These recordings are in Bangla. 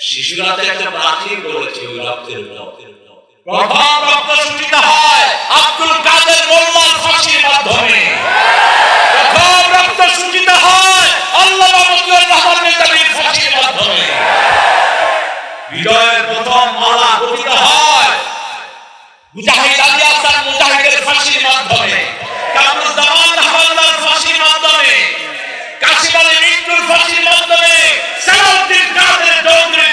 শিশুরা তো একটা করেছে ওই রক্তের প্রথম রক্ত সূচিত হয় আব্দুল কাদের মোল্লার ফাঁসির মাধ্যমে। প্রথম রক্ত সূচিত হয় আল্লাহ মতিউর রহমান নেতাবির ফাঁসির মাধ্যমে। বিজয়ের প্রথম মালা গঠিত হয় মুজাহিদ আলী মুজাহিদের ফাঁসির মাধ্যমে কামরুজ্জামান হাওলাদার ফাঁসির মাধ্যমে কাশিম আলী মৃত্যুর ফাঁসির মাধ্যমে সালাউদ্দিন কাদের চৌধুরীর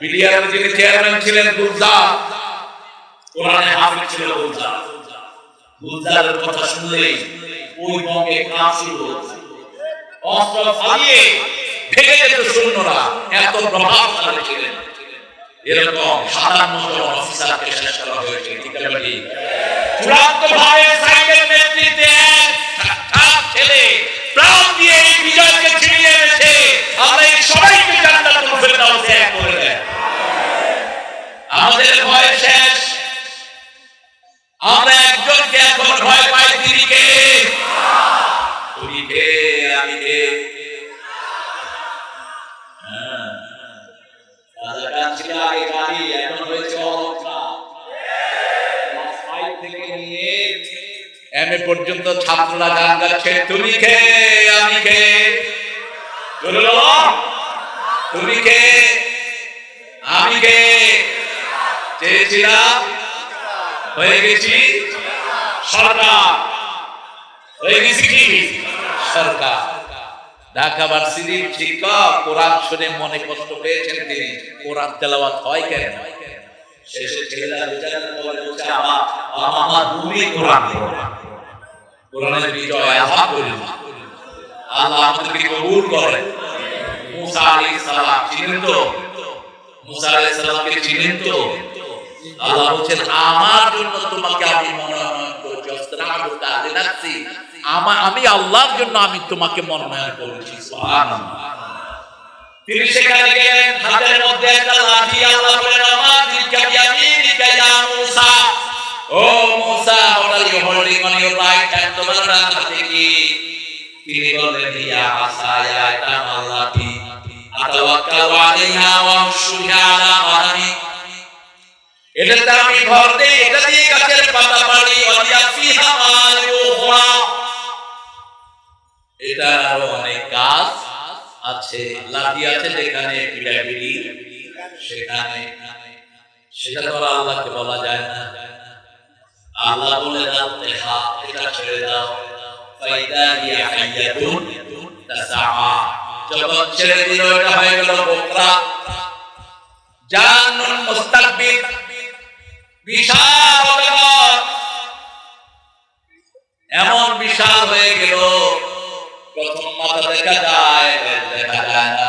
বিডিআর যিনি চেয়ারম্যান ছিলেন গুলজার, কোরআনে হাফিজ ছিল গুলজার গুলজারের কথা শুনলেই ওই বঙ্গে কাজ শুরু হতো। অস্ত্র ফালিয়ে ভেঙে যেত সৈন্যরা, এত প্রভাবশালী ছিলেন এরকম জন অফিসারকে শেষ করা হয়েছে, ঠিক আছে? চূড়ান্ত ভাবে এম এ পর্যন্ত ছাত্ররা গান গাচ্ছে। তুমি কে? আমি কে। তুমি কে? আমি কে? চেয়েছিলাম হয়ে গেছি? সরকার। হয়ে গেছি কি? সরকার। ঢাকা ভার্সিটির শিক্ষক, কোরআন শুনে মনে কষ্ট পেয়েছেন তিনি। কোরআন তেলাওয়াত হয় কেন? শেষে ছেলেরা বেচারা বলে বলছে, আমার আমার রুমই কোরআন। কোরআনের বিজয় আল্লাহ আমাদেরকে কবুল করে। মুসা সালাম চিনেন তো? মুসা সালামকে চিনেন তো? আল্লাহ আমার জন্য তোমাকে আমি মনোনয়ন লিনাফসি আমা- আমি আল্লাহর জন্য আমি তোমাকে মনোনয়ন করেছি। আমার মূসা। ও Musa are you holding on your right hand তোমার ডান হাতে কি? তিনি বললেন ইয়া আসায়া এটা লাঠি আতাওয়াক্কালু আলাইহা ওয়া আমশুহা আলা গানামি এটাতে আমি ভর দেই, এটা দিয়ে গাছের পাতা পাড়ি ওয়ালিয়া ফিহা মালিউ উখরা। এটা আরও অনেক কাজ আছে, লাঠি আছে যেখানে, পিড়াপিড়ি সেখানে। সেটা তো আল্লাহকে বলা যায় না। আল্লাহ বলে দাও তেহা এটা ছেড়ে দাও। ফাইদা হিয়া হাইয়াতুন যখন ছেড়ে দিল, এটা হয়ে গেল জানুন মুস্তাকবির বিশাল এমন বিশাল হয়ে গেল, প্রথম মাথা দেখা যায় দেখা যায় না।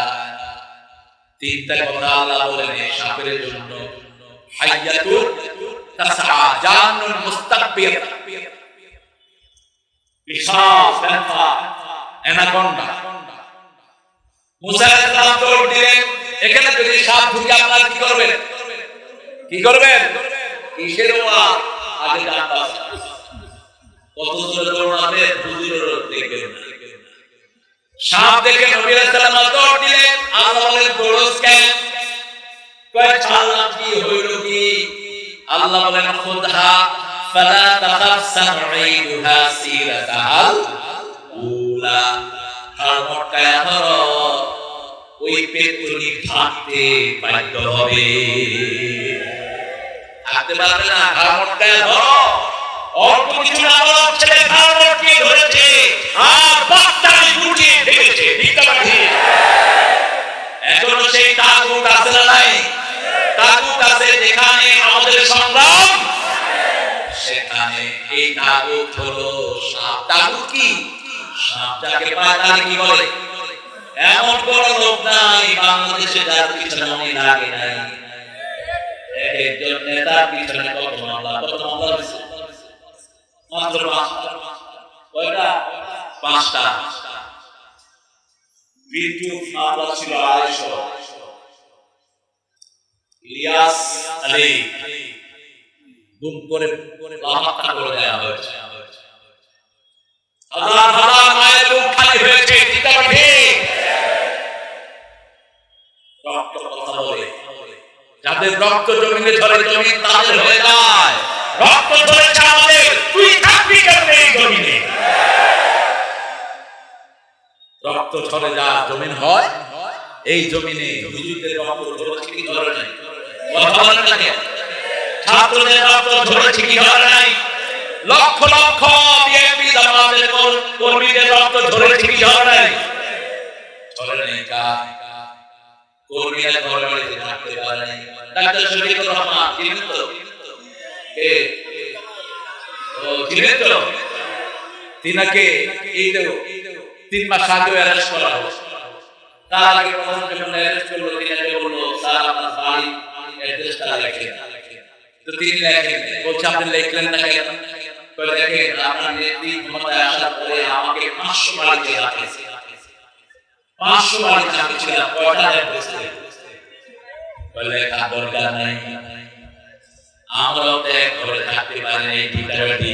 তিনটা কথা আল্লাহ বলেন সাপের জন্য। হাইয়াতুন তাসআ জানুন মুস্তাকবির বিশাল ফেনফা অ্যানাকোন্ডা। মুসা আলাইহিস দৌড় দিলেন এখানে যদি সাপ ঢুকে আপনারা কি করবেন? কি করবেন? কিসের ওয়া? আগে জানবা কত জোরে দৌড়াবে হুজুরের দেখবেন সাপ দেখে নবী আলাইহিস দৌড় দিলেন। আল্লাহ বলেন দৌড়স কেন কয় ছাড়লাম কি হইল? আল্লাহ বলেন, খুদহা ফালা তাখাফ সানুঈদুহা সিরাতাহাল উলা। হাড়মটকায়া ধরো, ওই পেট্রোলি থাকতে বাধ্য হবে। থাকতে পারবে না হাড়মটকায়া ধরো, অল্প কিছু না বলা ছেলে ধরেছে। যাকে পায় তাহলে কি বলে? এমন কোন লোক নাই, বাংলাদেশে যার পিছনে উনি লাগে নাই। একজন নেতার পিছনে কত মামলা কত মামলা হয়েছে? মাত্র কয়টা? পাঁচটা। বিদ্যুৎ মামলা ছিল আড়াইশো। ইলিয়াস আলী। গুম করে লাফাত্তা করে দেওয়া হয়েছে। রক্ত যাদের রক্ত জমিনে ঝরে জমি তাদের হয়ে যায়। রক্ত ঝরেছে আমাদের, তুই থাকবি কেন এই জমিনে? রক্ত ঝরে যা জমিন হয়, এই জমিনে হুজুরদের রক্ত ঝরেছে কি ঝরে নাই? কথা বলেন না? ছাত্রদের রক্ত ঝরেছে কি ঝরে নাই? লক্ষ লক্ষ বিএনপি জামাতের কর- কর্মীদের রক্ত ঝরেছে কি ঝরে নাই। ঝরে নাই কার কর্মীরা ঘরে বাড়িতে থাকতে পারে নাই। ডাক্তার শফিকুর রহমান চিনেন তো কে? ও চিনেন তো তিনাকে এই তো তিন মাস আগে অ্যারেস্ট করা হয়েছে তার আগে প্রথম যখন অ্যারেস্ট করল, তিনাকে বলল, স্যার, আপনার বাড়ি অ্যাড্রেসটা লেখেন। তো তিনি লেখেন, বলছে, আপনি লিখলেন না কেন? বলে দেখেন, আপনার নেত্রী আসার পরে আমাকে পাঁচশো পাঁচশো কয়টা দরকার নাই। আমরাও এক ঘরে থাকতে পারি ঠিকানাটি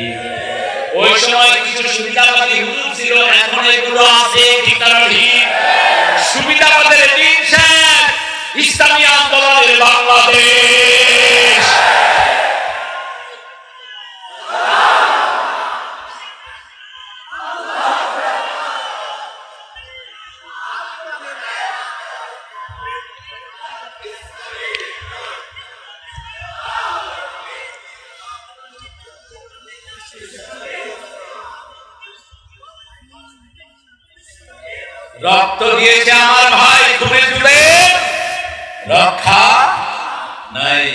ওই সময় কিছু সুবিধাবাদী হুজুর ছিল, এখন এগুলো আছে ঠিকানাটি সুবিধাবাদের ইসলামী আন্দোলনের বাংলাদেশ। রক্ত দিয়েছে আমার ভাই ঘুরে ঘুরে রক্ষা নাই।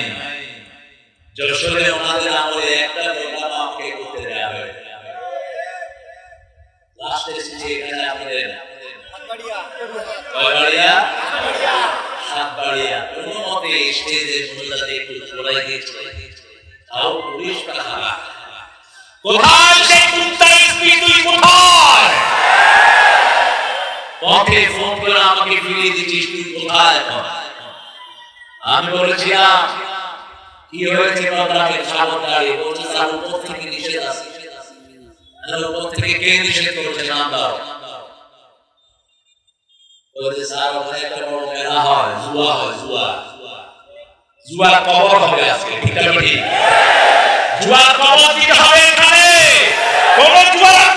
যশোরে ওনাদের আমলে একটা প্রোগ্রাম আমাকে করতে দেওয়া হয় কোথায় সেই কোথায়? পথে ফোন করে আমাকে ফিরিয়ে দিচ্ছিস, তুই কোথায়? আমি বলেছিলাম, কি হয়েছে বাবাকে? সাগর ডালে বলছে তার উপর থেকে নিষেধ আছে। হয়, জুয়া জুয়া। জুয়ার কবর হবে জুয়ার কবর দিতে হবে কোন জুয়ার